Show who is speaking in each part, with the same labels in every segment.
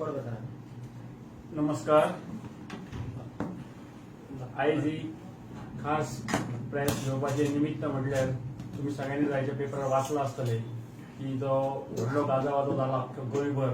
Speaker 1: नमस्कार. आयज ही खास प्रेस घेवपाचे निमित्त म्हटल्यार तुम्ही सगळ्यांनी जायच्या पेपरार वाचला आसतले की जो व्हडलो गाजावाजो जाला अख्ख्या गोंयभर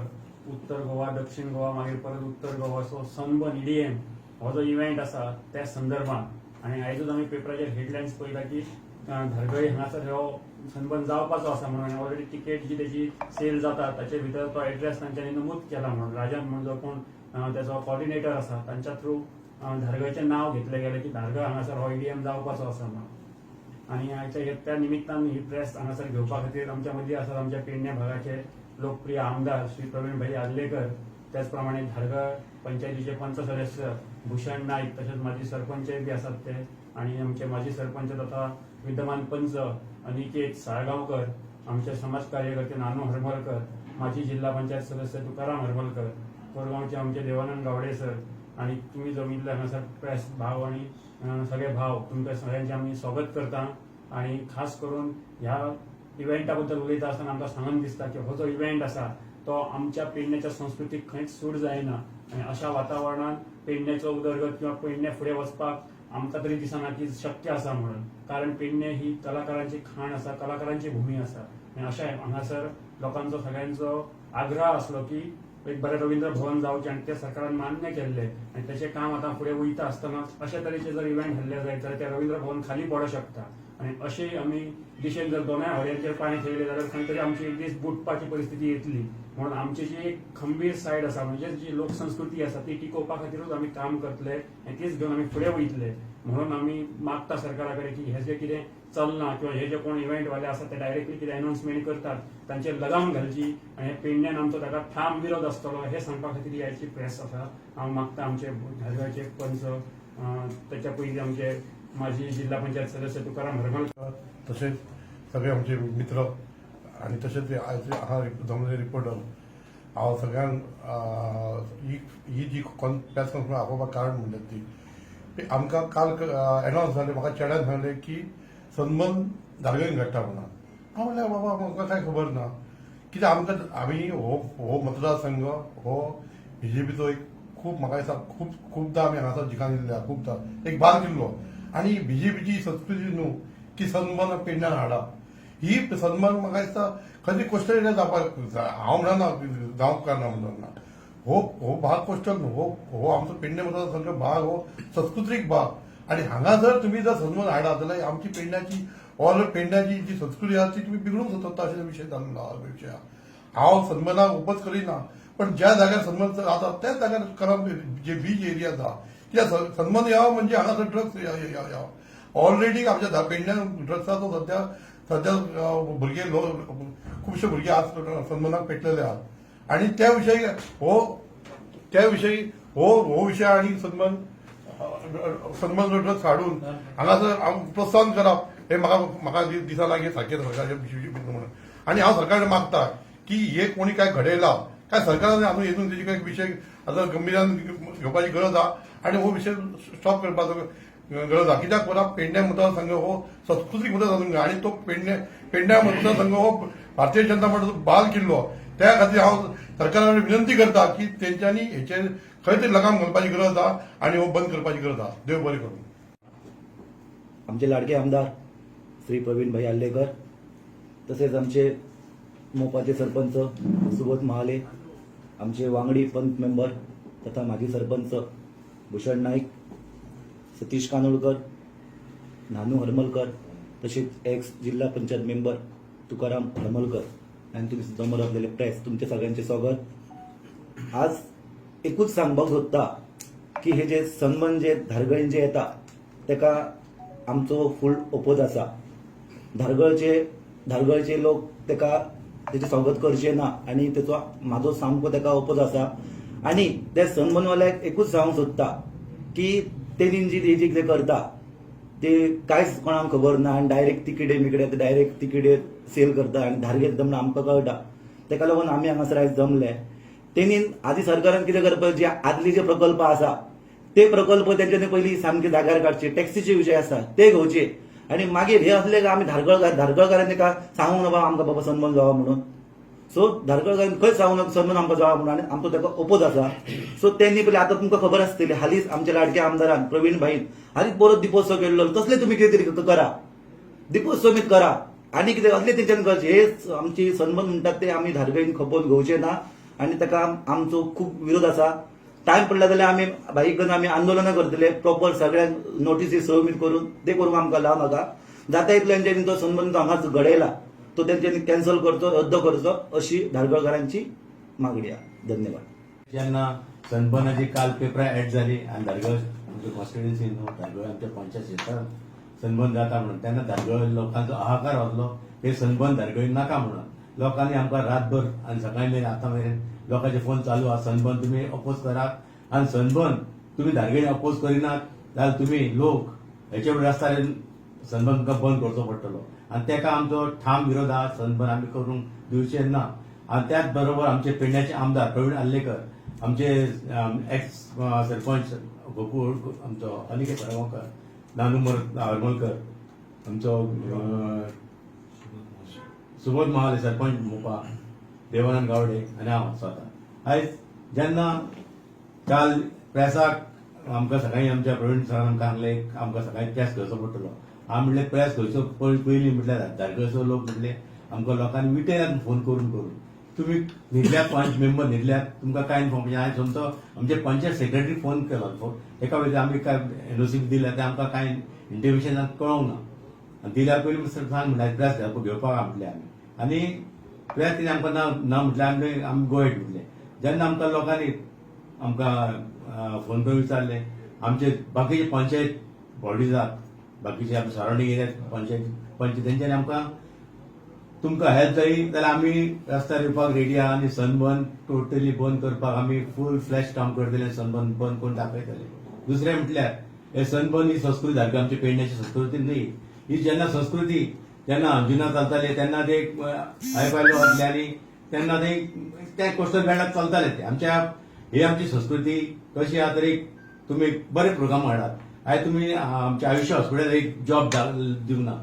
Speaker 1: उत्तर गोवा दक्षिण गोवा मागीर परत उत्तर गोवा सो सनबर्न ईडीएम हो जो इव्हेंट आसा त्या संदर्भात. आणि आयजूच आमी पेपराचेर हेडलायन्स पळयला की अं, धारगळी हांगासर हो सनबर्न जावपाचो आसा म्हणून. ऑलरेडी तिकेट जी तेजी सेल जाता ताचे भितर तो एड्रेस तांच्यांनी नमूद केला म्हणून. राजन म्हणून जो कोण अं, त्याचो कॉर्डिनेटर आसा तांच्या थ्रू धारगळचें नाव घेतलें गेलें की धारगळ हांगासर हो ईडीएम जावपाचो आसा म्हणून. आणि आयच्या हे- त्या निमित्तान ही प्रेस हांगासर घेवपा खातीर आमच्या मदीं आसात आमच्या पेडण्या भागाचे लोकप्रिय आमदार श्री प्रवीण भाई आदलेकर. त्याच प्रमाणे धारगळ पंचायतीचे पंच सदस्य भूषण नाईक तसेच माजी सरपंचय बी आसात ते. आणि आमचे माजी सरपंच तथा विद्यमान पंच अनिकेत साळगांवकर आमचे समाज कार्यकर्ते नानू हरमलकर माजी जिल्हा पंचायत सदस्य तुकाराम हरमलकर कोरगांवचे आमचे देवानंद गावडे सर आणि तुम्ही जमितले हांगासर प्रेस भाव आणि सगळे भाव तुमच्या सगळ्यांचे आम्ही स्वागत करता आणि खास करून ह्या इव्हेंटा बद्दल उलयता आसतना आमकां सांगून दिसता की हो जो इव्हेंट आसा तो आमच्या पेडण्याच्या संस्कृतीक खंयच सूट जायना आणि अशा वातावरणात पेडण्याचो उदरगत किंवा पेडणे फुडें वचपाक आमकां तरी दिसना की शक्य आसा म्हणून. कारण पेडणे ही कलाकारांची खाण आसा कलाकारांची भूमी आसा आनी अशें हांगासर लोकांचो सगळ्यांचो आग्रह आसलो की एक बरें रवींद्र भवन जावचें आनी तें सरकारान मान्य केल्लें आनी तेचें काम आतां फुडें वयता आसतना अशे तरेचे जर इव्हेंट हल्ले जायत जाल्यार तें रवींद्र भवन खाली पडूंक शकता आनी अशें आमी दिशेन जर दोनाय हॉड्यांचेर पाणी थेयलें जाल्यार खंय तरी आमची एक दीस बुडपाची परिस्थिती येतली. म्हणून आमची जी एक खंबीर सायड आसा म्हणजे जी लोकसंस्कृती आसा ती टिकोवपा खातीरूच आमी काम करतले आनी तीच घेवन आमी फुडें वयतले म्हणून आमी मागता सरकारा कडेन की हे जे कितें चलना किंवा हे जे कोण इव्हेंटवाले असतात ते डायरेक्टली कितें अनाउन्समेंट करतात तांचेर लगाम घालची आनी पेडण्यान आमचो ताका ठाम विरोध आसतलो हे सांगपा खातीर ही आयची प्रेस आसा हांव मागता आमचे धारगळचे पंच त्याच्या पयलीं आमचे माजी जिल्हा पंचायत सदस्य तुकाराम हरमलकर
Speaker 2: तसेच सगळे आमचे मित्र आणि तसेच हे आज जमलेले रिपोर्टर हांव सगळ्यांक ही ही जी कॉन प्रेस कॉन्फरन्स आपोवपाक कारण म्हणटात ती. आमकां काल अनावन्स जालें म्हाका चेड्यान सांगलें की सन्मान धारगळीन घडटा म्हणून हांव म्हणलें बाबा म्हाका कांय खबर ना? कित्याक आमकां आमी हो हो मतदारसंघ हो बीजेपीचो एक खूब म्हाका दिसता खूब खुबदां आमी हांगासर जिखान दिल्ल्या खुबदां एक बाल दिल्लो आनी बीजेपीची संस्कृती न्हू की सन्मान पेडण्यान हाडा. ही सन्मान म्हाका दिसता खंय तरी जावपाक जाय. हांव म्हणना. जावंक उपकारना म्हणून ना हो हो भाग कोस्टल न्हू हो हो आमचो पेडणे सगळो भाग हो संस्कृतीक भाग. आनी हांगा जर तुमी जर सन्मान हाडात जाल्यार आमची पेडण्याची ऑल पेडण्याची जी संस्कृती आसा ती तुमी बिघडूंक सोदता अशें विशय जाल्लो हा विशय हांव सन्मानाक उपच करिना पण ज्या जाग्यार सन्मान जाता त्याच जाग्यार करप जे बीच एरिया आसा स- सन्मान यावं म्हणजे हांगासर ड्रग्स यावं ऑलरेडी आमच्या पेडण्यान ड्रग्साचो सध्या सध्या भुरगे खुबशे भुरगे आज सन्मानाक पेटलेले आहात. आणि त्या विशयी हो त्या विशयी हो हो विशय आणि सन्मान सन्मान ड्रग्स हाडून हांगासर प्रोत्साहन करप हे म्हाका लागीं सारकें सरकाराच्या विशयी म्हणून. आनी हांव सरकारान मागता की हे कोणी काय घडयला काय सरकारान हातून येतून तेजी काय विशय आतां गंभीरान घेवपाची गरज आहा आनी हो विशय स्टॉप करपाचो गरज आहा. कित्याक बरा पेडण्या मतदारसंघ हो संस्कृतीक मतदारसंघ आनी तो पेडण्या पेडण्या मतदारसंघ हो भारतीय जनता पार्टीचो बाल किल्लो त्या खातीर हांव सरकारा विनंती करता की तेंच्यांनी हेचेर खंय तरी लगाम घालपाची गरज आहा आनी हो बंद करपाची गरज आहा. देव बरें करूं.
Speaker 3: आमचे लाडके आमदार श्री प्रवीण भाई आल्लेकर तसेच आमचे मोपाचे सरपंच सुबोध महाले आमचे वांगडी पंच मेंबर तथा माजी सरपंच भूषण नाईक सतीश कानोळकर नानू हरमलकर तसेच एक्स जिल्हा पंचायत मेंबर तुकाराम हरमलकर आणि तुम्ही समोर असलेले प्रेस तुमचे सगळ्यांचे स्वागत. आज एकूच सांगपाक सोदता की हे जे सन्मान जे धारगळीन जे येता तेका आमचो फूल ओपोज आसा. धारगळचे धारगळचे लोक तेका तेचे स्वागत करचे ना आणि तेचो म्हाजो सामको तेका ओपोज आसा. आणि ते मनवाला एकूच सांगूंक सोदता की तेणीन जी हे जी कितें करता ते कांयच कोणाक खबर ना आनी डायरेक्ट तिकिडे मिकडे डायरेक्ट तिकिडे सेल करता आनी धारगेत येता म्हणून आमकां कळटा तेका लागून आमी हांगासर आयज जमले तेणीन आदी सरकारान कितें करपाक जे आदले जे प्रकल्प आसा ते प्रकल्प तेंच्यांनी पयलीं सामके जाग्यार काडचे टॅक्सीचे विशय आसा ते घेवचे आनी मागीर हे असले काय आमी धारगळ धारगळकारांनी तेका सांगूंक ना बाबा आमकां बाबा सन्मान जावं म्हणून. सो धारगळकारांनी खंय सांगून सन्मान आमकां जावप म्हणून आनी आमचो ताका ओपोज आसा. सो त्यांनी पयलीं आतां तुमकां खबर आसतली हालींच आमच्या लाडक्या आमदारान प्रवीण भाईन हालींच परत दिपोत्सव केल्लो कसले तुमी कितें तरी करा. दिपोत्सव मीत करा. आनी कितें असले तेंच्यान करचें. हे आमची सन्मान म्हणटात ते आमी धारगळीन खपोवन घेवचे ना. आनी ताका आमचो खूब विरोध आसा. टायम पडला जाल्यार आमी भाईकन आमी आंदोलनां करतले. प्रॉपर सगळ्यांक नोटीसी सबमीट करून ते करूंक आमकां लाव नाका. जाता इतलो तेंच्यांनी तो सन्मान हांगाच घडयला. तो तेंच्यांनी कॅन्सल करचो रद्द करचो अशी धारगळकरांची मागणी आहे. धन्यवाद.
Speaker 4: जेन्ना सनबर्नाची काल पेपरार एड झाली आनी धारगळ आमच्या कॉन्स्टिट्युन्सी न्हू धारगळ आमच्या पंचायत क्षेत्रात सनबर्न जाता म्हणून. तेन्ना धारगळ लोकांचो हाहाकार वाजलो हे सनबर्न धारगळी नाका म्हणून. लोकांनी आमकां रातभर आनी सकाळी मेरेन आतां मेरेन लोकांचे फोन चालू आहा सनबर्न तुमी अपोज करात आनी सनबर्न तुमी धारगळी अपोज करिनात जाल्यार तुमी लोक हेचे फुडें आसताले सनबर्न तुमकां बंद करचो पडटलो. आनी तेका आमचो ठाम विरोध हा सनबर्न आमी करूंक दिवचे ना आनी त्याच बरोबर आमचे पेडण्याचे आमदार प्रवीण आल्लेकर आमचे एक्स सरपंच गोकुळ आमचो अनिकेत हरमळकर नानूमर हरमलकर आमचो सुबोध महाले सरपंच मोपा देवानंद गावडे आनी हांव स्वता आयज जेन्ना काल प्रेसाक आमकां सकाळीं आमच्या प्रवीण सरान आमकां सांगलें आमकां सकाळीं प्रेस घेवचो पडटलो हांव म्हणलें प्रयास खंयचो पय- पयलीं म्हटल्यार धारगळचो लोक म्हणले आमकां लोकांनी विटयल्यात फोन करून करून. तुमी न्हिदल्या पंच मेंबर न्हिदल्यात तुमकां कांय इन्फॉर्मेशन? हांवें समतो आमचे पंचायत सेक्रेटरी फोन केलो फोन एका वेळी आमी काय एनओसी दिल्या ते आमकां कांय इंटिमेशन कळोंक ना दिल्या पयली पयलीं सर सांग म्हणल्यार प्रेस घेवपाक म्हटलें आमी आनी प्रयास तिणें आमकां ना ना म्हटल्यार आमी आमी गोयट म्हटलें. जेन्ना आमकां लोकांनी आमकां फोन करून विचारले आमचे बाकीचे पंचायत बॉडीज आहात बाकीचे आमच्या सरावंडींग एरियात पंचायत पंच तेंच्यांनी आमकां तुमकां हेल्प जायी जाल्यार आमी रस्त्यार येवपाक रेडी आहा आनी सनबर्न टोटली बंद करपाक आमी फूल फ्लॅश काम करतले सनबर्न बंद करून दाखयतले? दुसरें म्हटल्यार हे सनबर्न ही संस्कृती सारकी आमची पेडण्याची संस्कृती न्ही. ही जेन्ना संस्कृती जेन्ना अंजुना चलताले तेन्ना ते आयपायलो वतले आनी तेन्ना ते त्या कोस्टल बँडात चलताले ते. आमच्या ही आमची संस्कृती कशी आहा तरी तुमी बरे प्रोग्राम हाडात. आयज तुमी आमच्या आयुश्य हॉस्पिटल एक जॉब दिवंक ना.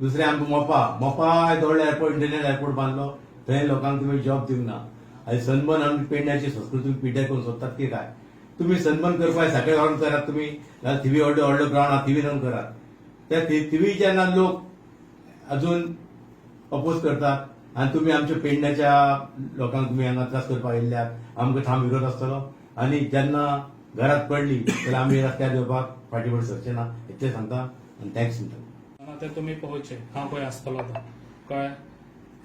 Speaker 4: दुसरें आमकां मोपा मोपा आयज व्हडलो एअरपोर्ट इंटरनॅशनल एअरपोर्ट बांदलो थंय लोकांक तुमी जॉब दिवंक ना. आयज सनबर्न आमी पेडण्याची संस्कृती पिड्ड्यार करून सोदतात की काय? तुमी सनबर्न करपाक साखळे रावन करात तुमी जाल्यार थिवी व्हडलो व्हडलो ग्रावंड आहा थिवी रावन करात त्या थिवी जेन्ना लोक अजून अपोज करतात आनी तुमी आमच्या पेडण्याच्या लोकांक तुमी हांगा त्रास करपाक येयल्यात आमकां ठाम विरोध आसतलो आनी जेन्ना घरात पडली जाल्यार आमी रस्त्यार येवपाक फाटी फुडें सरचे ना इतलें सांगता आनी थँक्स म्हणटा
Speaker 5: ते तुमी पळोवचे हांव खंय आसतलो आतां कळ्ळें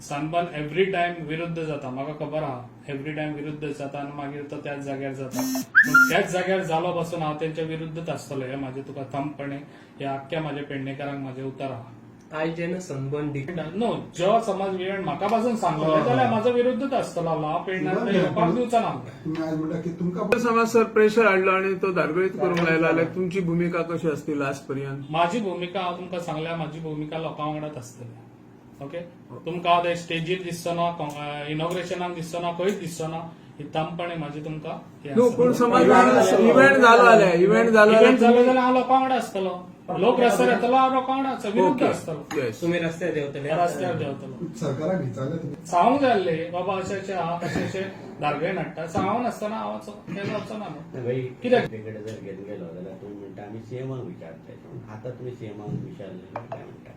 Speaker 5: सानपान एवरी टायम विरुद्ध जाता. म्हाका खबर आहा एवरी टायम विरुद्ध जाता आनी मागीर तो त्याच जाग्यार जाता. पूण त्याच जाग्यार जालो पासून हांव तेंच्या विरुद्धच आसतलो हे म्हाजे तुका थंपणे हे आख्ख्या म्हाज्या पेडणेकारांक म्हाजें उतर आहा
Speaker 6: सनबर्न डे
Speaker 5: नो जो समज इव्हेंट म्हाका पासून सांगलो जाल्यार म्हाजो विरुद्धच आसतलो हांव दिवचा ना
Speaker 7: तुमकां
Speaker 8: समाज सर प्रेशर हाडलो आणि तो धारगळीत करूंक लायला जाल्यार तुमची भूमिका कशी असती लास्ट पर्यंत?
Speaker 5: माझी भूमिका हांव तुमकां सांगल्या माझी भूमिका लोकां वांगडाच आसतली ओके तुमकां हांव ते स्टेजीर दिसचो ना इनॉग्रेशनाक दिसचो ना खंयच दिसचो ना ही तामपणे माझी तुमकां हे
Speaker 8: न्हू. पूण समज इव्हेंट जालो जाल्यार इव्हेंट जालो
Speaker 5: इव्हेंट जालो
Speaker 8: जाल्यार
Speaker 5: हांव लोकां वांगडा आसतलो लोक रस्त्यार येतलो हांव लोकां वांगडा आसतलो, विरुद्ध आसतलो
Speaker 8: येस
Speaker 6: तुमी रस्त्यार देंवतले
Speaker 5: रस्त्यार देंवतलो
Speaker 7: सरकाराक विचारले तुम्ही.
Speaker 5: सांगूंक जाय आसलें बाबा अशें अशें आहा अशें अशें धारगळे नाडटा सांगून नासतना हांव वचो हें वचो ना न्हू.
Speaker 4: भाई
Speaker 5: कित्याक?
Speaker 4: कडेन जर घेवन गेलो जाल्यार तुम्ही म्हणटा आमी सीएमाक विचारताय. आतां तुमी सीएमाक विचारले काय म्हणटा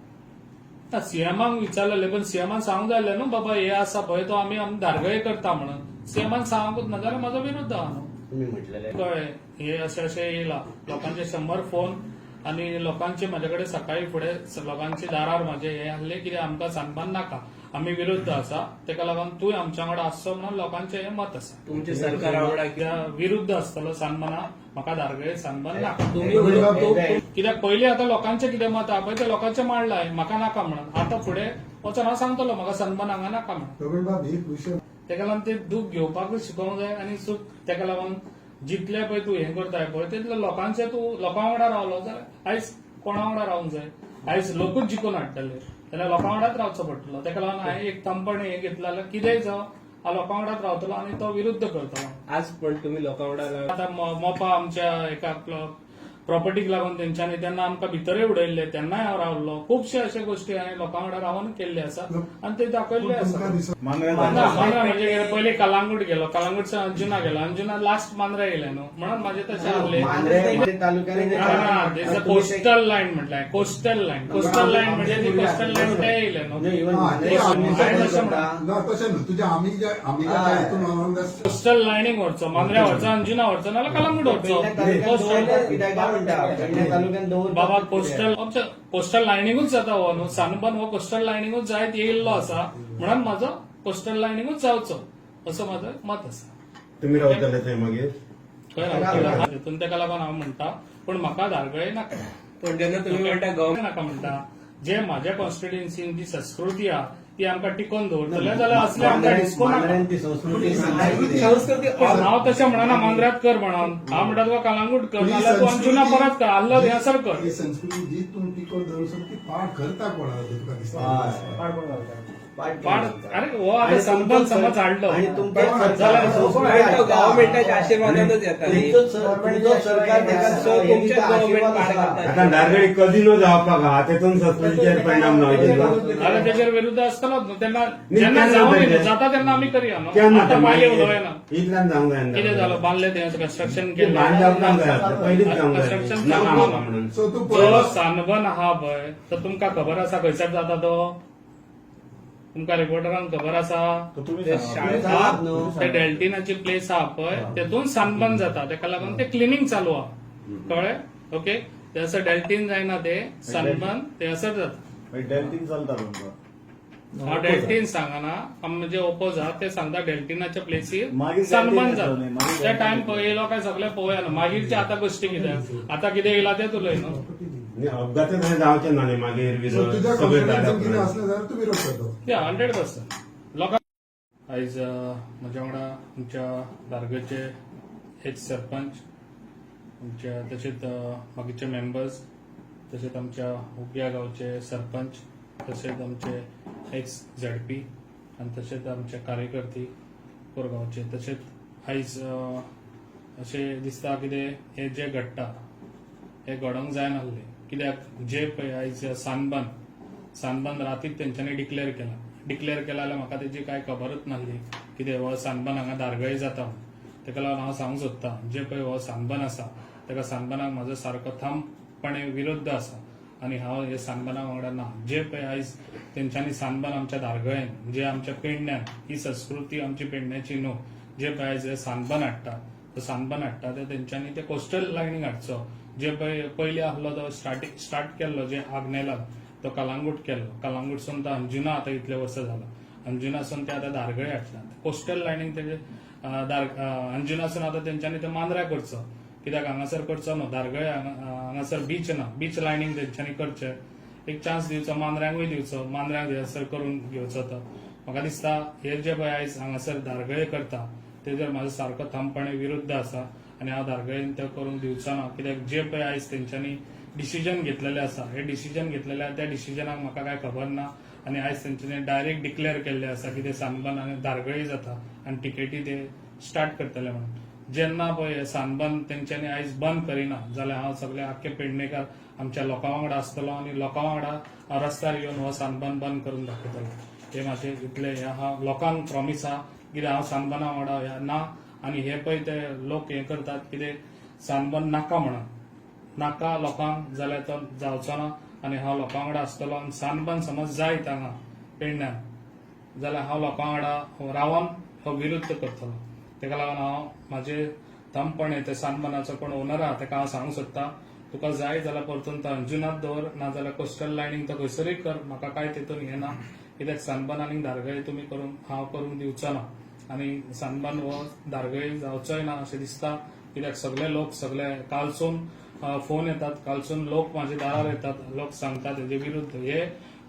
Speaker 5: ना सीएमाक विचारलेले पण सीएमान सांगूंक जाय आसलें न्हू बाबा हे आसा पळय तो आमी आमी धारगळे करता म्हणून. सीएमान सांगूंकूच ना जाल्यार म्हाजो विरुद्ध आहा न्हू
Speaker 4: तुम्ही म्हटलेले
Speaker 5: हे अशें अशें येयला लोकांचे शंबर फोन आनी लोकांचे म्हाजे कडेन सकाळी फुडें लोकांचे दारार म्हाजे हे आहले कितें आमकां सन्मान नाका. आमी विरुद्ध आसा तेका लागून तूंय आमच्या वांगडा आसचो म्हणून लोकांचें हे मत आसा
Speaker 6: तुमचे सरकारा वांगडा
Speaker 5: कित्याक विरुद्ध आसतलो सन्माना म्हाका धारगळे सन्मान नाका.
Speaker 6: तुम्ही
Speaker 5: कित्याक पयलीं आतां लोकांचें कितें मत आहा पळय तें लोकांचें मांडलाय म्हाका नाका म्हणून. आतां फुडें वचून हांव सांगतलो म्हाका सन्मान हांगा नाका म्हणून.
Speaker 7: प्रवीण बाब एक विषय
Speaker 5: तेका लागून ते दूख घेवपाकूच शिकोवंक जाय आनी सुख तेका लागून जितले पळय तूं हें करताय पळय तितले लोकांचे तूं लोकां वांगडा रावलो जाल्यार आयज कोणा वांगडा रावंक जाय? आयज लोकूच जिखून हाडटले. जाल्यार लोकां वांगडाच रावचो पडटलो. तेका लागून हांवें एक तंपणे हें घेतला जाल्यार कितेंय जावं हांव लोकां वांगडाच रावतलो आनी तो विरुद्ध करतलो.
Speaker 6: आज पण तुम्ही लोकां वांगडा
Speaker 5: आता मोपा आमच्या एका प्रॉपर्टीक लागून तेंच्यांनी तेन्ना आमकां भितरूय उडयल्ले तेन्नाय हांव रावल्लो खुबशे अशे गोश्टी हांवें लोकां वांगडा रावन केल्ले आसा आनी ते दाखयल्ले आसा मांद्रा म्हणजे पयलीं कलांगूट गेलो. कलांगूट अंजुना गेलो. अंजुना लास्ट मांद्रा येयले न्हू म्हणून म्हाजे तशें आहले कोस्टल लायन म्हटल्यार कोस्टल लायन कोस्टल लायन म्हणजे ती कोस्टल लायन ते येयले न्हू
Speaker 7: हा,
Speaker 5: कोस्टल लायनीक व्हरचो मांद्र्या व्हरचो अंजुना व्हरचो नाल्यार कलांगूट व्हरचो बाबा कोस्टल आमच्या कोस्टल लायनींगूच जाता हो न्हू सानबन हो कोस्टल लायनींगूच जायत येयल्लो आसा म्हणून म्हाजो कोस्टल लायनींगूच जावचो. असं माझं मत आसा
Speaker 4: तुम्ही रावतले थंय मागीर
Speaker 5: खंय रावतलो? तितून तेका लागून हांव म्हणटा पूण म्हाका धारगळे नाका.
Speaker 6: पण जेन्ना तुम्ही म्हणटा गव्हर्मेंट
Speaker 5: नाका म्हणटा जे म्हाज्या कॉन्स्टिट्युएन्सीन जी संस्कृती आहा ती आमकां टिकोवन दवरतले जाल्यार असले आमकां डिस्को हांव तशें म्हणना मांद्र्यात कर म्हणून. हांव म्हणटा तुका कलांगूट कर
Speaker 7: ही
Speaker 5: नाल्यार तूं अंजुना परत कर आल्लो हेसर कर.
Speaker 7: ही संस्कृती जी तू टिकोवन दवरसर ती पाड करता कोणाला
Speaker 5: अरे हो आता संबंध समज हाडलो
Speaker 3: आणि तुमच्या
Speaker 6: पाड करता
Speaker 9: आता जावपाक तेतून परिणाम
Speaker 5: जाल्यार तेजेर विरुद्ध तेन्ना जेन्ना जावं
Speaker 9: जातलें?
Speaker 5: जाता तेन्ना आमी करया. आतां पायले उलोवना
Speaker 9: इतल्यान जावंक जायना
Speaker 5: कितें जालो बांदले तें कन्स्ट्रक्शन केलें.
Speaker 9: पयलींच जावंक जाय
Speaker 5: ना.
Speaker 7: सो
Speaker 5: सानबन आहा पळय तो तुमकां खबर आसा खंयसर जाता तो? तुमकां रिपोर्टरांक खबर आसा.
Speaker 6: ते शाळेत आहात न्हू.
Speaker 5: ते डेल्टिनाची प्लेस आहा पळय. तेतून सानबन जाता. तेका लागून ते क्लिनिंग चालू आहा कळ्ळें? ओके ते असं डेल्टीन जायना ते. सनबर्न ते असं जाता.
Speaker 4: डेल्टीन चलता
Speaker 5: हांव डेल्टीन सांगना आमी जे ओपोज आहा ते सांगता डेल्टिनाच्या प्लेसीर सनबर्न
Speaker 3: डेल्टीन
Speaker 5: जाता. त्या टायम येयलो काय सगळे पळोवया न्हू मागीरचे आतां गोश्टी कितें आतां कितें येयला तेच उलय न्ही,
Speaker 9: अपघात न्ही मागीर
Speaker 7: सो
Speaker 9: विरो-
Speaker 7: तुझ्या
Speaker 9: सगळे
Speaker 7: कॉन्फिडन्सान कितें
Speaker 9: जाल्यार
Speaker 7: असलें जाल्यार तू विरोध करतो
Speaker 5: या हंड्रेड पर्सेंट आयज अ, म्हज्या वांगडा आमच्या दारगेचे एक सरपंच आमच्या तशेंच अ, बाकीचे मेंबर्स तशेंच आमच्या उग्या गांवचे सरपंच तशेंच आमचे एक्स झेडपी आनी तशेंच आमचे कार्यकर्ते कोरगांवचे. तशेंच आयज अ, अशें दिसता कितें हे जे घडटा हे घडोंक जाय नासलें कित्याक जे पळय आयज सानबन सानबन रातीत तेंच्यांनी डिक्लेअर केला. डिक्लेअर केला जाल्यार म्हाका तेजी कांय खबरच नासली कितें हो सानबन हांगा धारगळे जाता म्हणून. तेका लागून हांव सांगूंक सोदतां जे पळय हो सानबन आसा तेका सानबनाक म्हजो सारको थांबपणे विरुद्ध आसा. आनी हांव हे सानबना वांगडा ना. जे पळय आयज तेंच्यांनी सानबन आमच्या धारगळेन जे आमच्या पेडण्यान ही संस्कृती आमची पेडण्याची न्हू. जे पळय आयज हे सानबन हाडटा. तो सानबन हाडटा ते तेंच्यांनी ते कोस्टल लायनीक हाडचो. जे पळय पयलीं आहलो तो स्टार्टिंग स्टार्ट केल्लो जे आग्नेला तो कलांगूट केल्लो कलांगूटसून तो अंजुना आतां इतले वर्स जाला अंजुनासून ते आतां धारगळे हाडटात कोस्टल लायनीक तेजे अंजुनासून आतां तेंच्यांनी ते मांद्रा करचो कित्याक हांगासर करचो न्हू धारगळे हांगा- हांगासर बीच ना बीच लायनींग तेंच्यांनी करचे. एक चान्स दिवचो मांद्र्यांकूय दिवचो मांद्र्यांक हयसर करून घेवचो तो म्हाका दिसता हे जे पळय आयज हांगासर धारगळे करता तेजेर म्हाजो सारको थांबपणे विरुद्ध आसा आनी हांव धारगळेन ते करूंक दिवचो ना कित्याक जे पळय आयज तेंच्यांनी डिसिजन घेतलेले आसा हे डिसिजन घेतलेले आसा त्या डिसिजनाक म्हाका काय खबर ना? आनी आयज तेंच्यांनी डायरेक्ट डिक्लेअर केल्ले आसा की ते सानबन आनी धारगळी जाता आनी टिकेटी ते स्टार्ट करतले म्हणून. जेन्ना पळय सानबंद सानबन तेंच्यांनी आयज बंद करिना. जाल्यार हांव सगळे आख्खे पेडणेकार आमच्या लोकां वांगडा आसतलो आनी लोकां वांगडा रस्त्यार येवन हो सानबन बंद करून दाखयतलो हे म्हाजे इतले हे आहा लोकांक प्रॉमिस आहा कित्याक हांव सानबना वांगडा ना आनी हे पळय ते लोक हे करतात कितें सानबन नाका म्हणून. नाका लोकांक जाल्यार तो जावचो ना आनी हांव लोकां वांगडा आसतलो आनी सानबन समज जायत हांगा पेडण्यान जाल्यार हांव लोकां वांगडा रावन हो विरुद्ध करतलो. तेका लागून हांव म्हाजे थंबपणे ते सानबनाचो कोण ओनर आहा तेका हांव सांगूंक सोदतां तुका जाय जाल्यार परतून तो अंजुनात दवर नाजाल्यार कोस्टल लायनींग तो खंयसरूय कर म्हाका कांय तेतून हें ना कित्याक सानबन आनी धारगळी तुमी करून हांव करून दिवचो ना आनी सानबन हो दारगळे जावचोय ना अशें दिसता. कित्याक सगळे लोक सगळे कालसून फोन येतात. कालसून लोक म्हाजे दारार येतात. लोक सांगतात हेजे विरुद्ध हे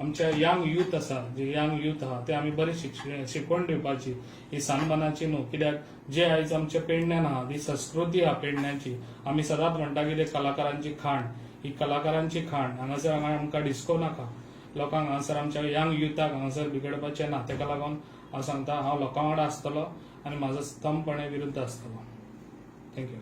Speaker 5: आमचे यंग युथ आसा जे यंग युथ आहा ते आमी बरी शिकवण दिवपाची ही सानबनाची न्हू कित्याक जे आयज आमच्या पेडण्यान आहा ही संस्कृती आहा पेडण्याची. आमी सदांच म्हणटा की ते कलाकारांची खाण. ही कलाकारांची खाण. हांगासर हांगा आमकां डिस्को नाका. लोकांक हांगासर आमच्या यंग युथाक हांगासर बिगडपाचें ना तेका लागून हांव सांगता हांव लोकां वांगडा आसतलो आनी म्हाजो स्तंभपणे विरुद्ध आसतलो थँक्यू